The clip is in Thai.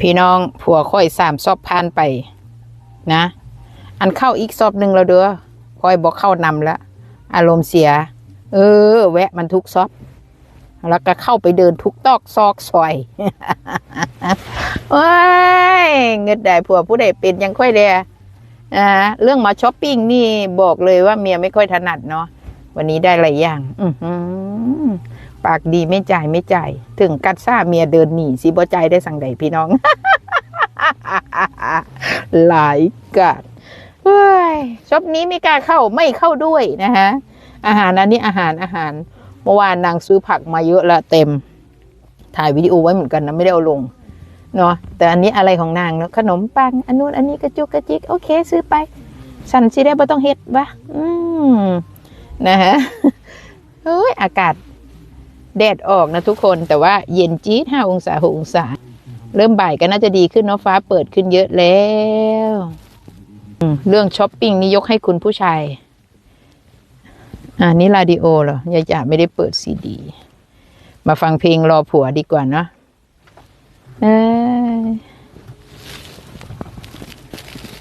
พี่น้องผัวค่อยสามซอบพานไป นะ อันเข้าอีกซอบหนึ่งแล้วเด้อค่อยบอกเข้านำแล้วอารมณ์เสีย เออ แวะมันทุกซอบแล้วก็เข้าไปเดินทุกตอกซอกซอยโอ้ยเงินได้ผัวผู้ใดเป็นยังค่อยเดียอ่าเรื่องมาช้อปปิ้งนี่บอกเลยว่าเมียไม่ค่อยถนัดเนาะวันนี้ได้หลายอย่าง อื ปากดีไม่จ่ายไม่จ่าย ถึงกัดซ่าเมียเดินหนีสิบ่จ่ายได้สั่งใดพี่น้อง หลายกัดเฮ้ยช็อปนี้ไม่กล้าเข้าไม่เข้าด้วยนะฮะ อาหารอันนี้อาหารอาหาร เมื่อวานนางซื้อผักมาเยอะละเต็ม ถ่ายวิดีโอไว้เหมือนกันนะไม่ได้เอาลงเนาะแต่อันนี้อะไรของนางเนาะขนมปังอันนู้นอันนี้กระจุกกระจิกโอเค ซื้อไป สันสิได้บ่ต้องเฮ็ดวะอืมนะฮะเฮ้ยอากาศ แดดออกนะทุกคนแต่ว่าเย็นจี๊ดห้าองศาหกองศา เริ่มบ่ายก็น่าจะดีขึ้นเนาะฟ้าเปิดขึ้นเยอะแล้วอืมเรื่องช้อปปิ้งนี่ยกให้คุณผู้ชายอ่านี่ร adi โอเหรอยายจ๋าไม่ได้เปิดซีดี มาฟังเพลงรอผัวดีกว่าเนาะเอ้ย